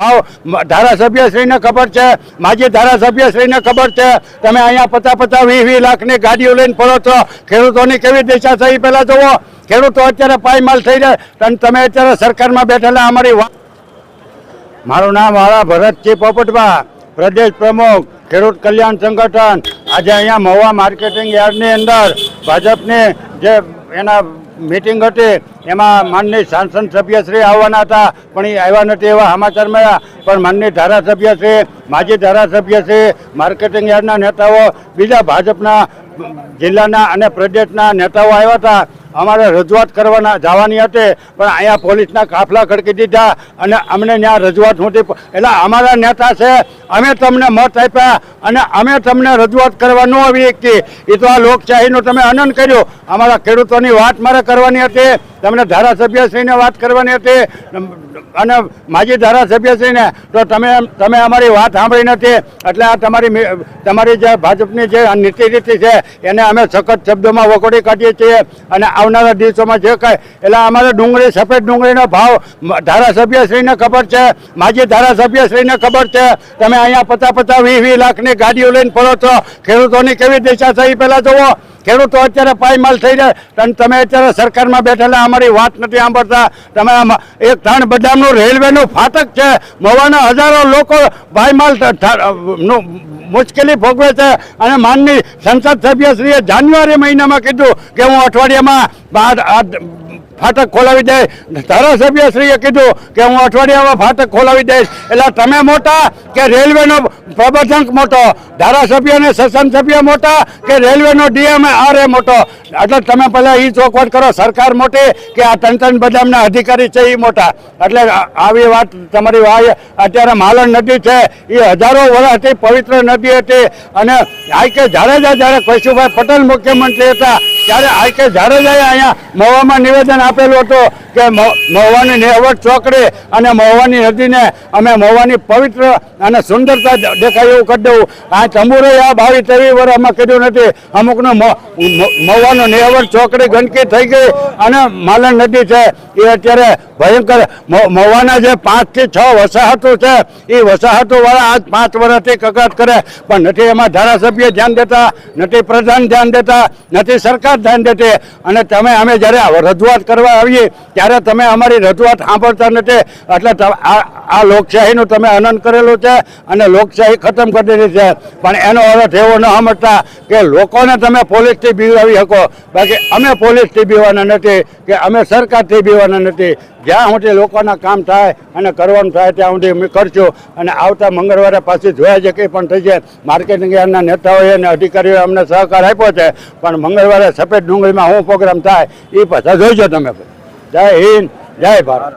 ભાવ ધારાસભ્યશ્રીને ખબર છે, માજી ધારાસભ્યશ્રીને ખબર છે, તમે અહીંયા પચાસ પચાસ વીસ વીસ લાખની ગાડીઓ લઈને ફરો છો, ખેડૂતોની કેવી દિશા છે પહેલાં જુઓ. ખેડૂતો અત્યારે પાયમાલ થઈ જાય અને તમે અત્યારે સરકારમાં બેઠેલા અમારી વાત મારું નામ વાળા ભરતજી પોપટભા, પ્રદેશ પ્રમુખ, ખેડૂત કલ્યાણ સંગઠન. આજે અહીંયા મહુવા માર્કેટિંગ યાર્ડની અંદર ભાજપની જે એના મિટિંગ હતી. એમાં માનની સાંસદ સભ્યશ્રી આવવાના હતા, પણ એ આવ્યા નથી એવા સમાચાર મળ્યા પણ માનની ધારાસભ્યશ્રી, માજી ધારાસભ્યશ્રી, માર્કેટિંગ યાર્ડના નેતાઓ, બીજા ભાજપના જિલ્લાના અને પ્રદેશના નેતાઓ આવ્યા હતા. અમારે રજૂઆત કરવાના જવાની હતી, પણ અહીંયા પોલીસના કાફલા ખડકી દીધા અને અમને ત્યાં રજૂઆત નહોતી એટલે અમારા નેતા છે, અમે તમને મત આપ્યા અને અમે તમને રજૂઆત કરવા ન આવી શકીએ એ તો આ લોકશાહીનું તમે આનંદ કર્યો. અમારા ખેડૂતોની વાત મારે કરવાની હતી. તમને ધારાસભ્યશ્રીને વાત કરવાની હતી, અને માજી ધારાસભ્યશ્રીને, તો તમે તમે અમારી વાત સાંભળી નથી. એટલે આ તમારી તમારી જે ભાજપની જે નીતિ રીતિ છે, એને અમે સખત શબ્દોમાં વખોડી કાઢીએ છીએ. અને આવનારા દિવસોમાં જે કાંઈ, એટલે અમારે ડુંગળી, સફેદ ડુંગળીનો ભાવ ધારાસભ્યશ્રીને ખબર છે, માજી ધારાસભ્યશ્રીને ખબર છે. તમે અહીંયા પચાસ પચાસ વીસ વીસ લાખની ગાડીઓ લઈને ફરો છો. ખેડૂતોની કેવી દિશા થઈ પહેલાં જુઓ. ખેડૂતો અત્યારે પાયમાલ થઈ જાય. અને તમે અત્યારે સરકારમાં બેઠેલા, અમારી વાત નથી સાંભળતા. તમે એક ત્રણ બદામનું રેલવેનું ફાટક છે. મવાના હજારો લોકો પાયમાલ મુશ્કેલી ભોગવે છે. અને માનની સંસદ સભ્યશ્રીએ જાન્યુઆરી મહિનામાં કીધું કે હું અઠવાડિયામાં ફાટક ખોલાવી દઈશ ધારાસભ્યશ્રીએ કીધું કે હું અઠવાડિયામાં ફાટક ખોલાવી દઈશ. એટલે તમે મોટા કે રેલવેનો પ્રબંધક મોટો? ધારાસભ્ય અને સસન સભ્ય મોટા કે રેલવેનો ડીએમ આર એ મોટો? એટલે તમે પહેલા એ ચોખવટ કરો, સરકાર મોટી કે આ ત્રણ બદામના અધિકારી છે એ મોટા? એટલે આવી વાત તમારી વાય, અત્યારે માલણ નદી છે એ હજારો વર્ષથી પવિત્ર નદી હતી. અને આ કે જાડેજા જ્યારે કૈશુભાઈ પટેલ મુખ્યમંત્રી હતા ત્યારે આઈ કે જાડેજાએ અહીંયા મોવામાં નિવેદન આપેલું હતું કે મહુ- મહુવાની નેવટ ચોકડી અને મહુવાની નદીને અમે મહુવાની પવિત્ર અને સુંદરતા દેખાય એવું કરી દેવું આ તંબુરે આ બાવીસ ત્રેવીસ અમે કર્યું નથી. અમુકનું મહુવાનો નેવટ ચોકડી ગંદકી થઈ ગઈ અને માલણ નદી છે. એ અત્યારે ભયંકર મહુવાના જે પાંચથી છ વસાહતો છે, એ વસાહતોવાળા આજ પાંચ વર્ષથી કકાત કરે. પણ નથી એમાં ધારાસભ્ય ધ્યાન દેતા, નથી પ્રધાન ધ્યાન દેતા, નથી સરકાર ધ્યાન દેતી. અને તમે, અમે જ્યારે રજૂઆત કરવા આવીએ ત્યારે તમે અમારી રજૂઆત સાંભળતા નથી. એટલે આ લોકશાહીનું તમે આનંદ કરેલું છે અને લોકશાહી ખતમ કરી દીધી છે. પણ એનો અર્થ એવો ન સમજતા કે લોકોને તમે પોલીસથી બીવાવી શકો. બાકી અમે પોલીસથી બીવાના નથી કે અમે સરકારથી બીવાના નથી. જ્યાં સુધી લોકોના કામ થાય અને કરવાનું થાય ત્યાં સુધી અમે કરશું. અને આવતા મંગળવારે પાછી જોયા છે કંઈ પણ થઈ જાય, માર્કેટિંગ યાર્ડના નેતાઓએ અને અધિકારીઓએ અમને સહકાર આપ્યો છે. પણ મંગળવારે સફેદ ડુંગળીમાં શું પ્રોગ્રામ થાય એ પાછા જોઈજો તમે. જય હિન્દ જય ભારત.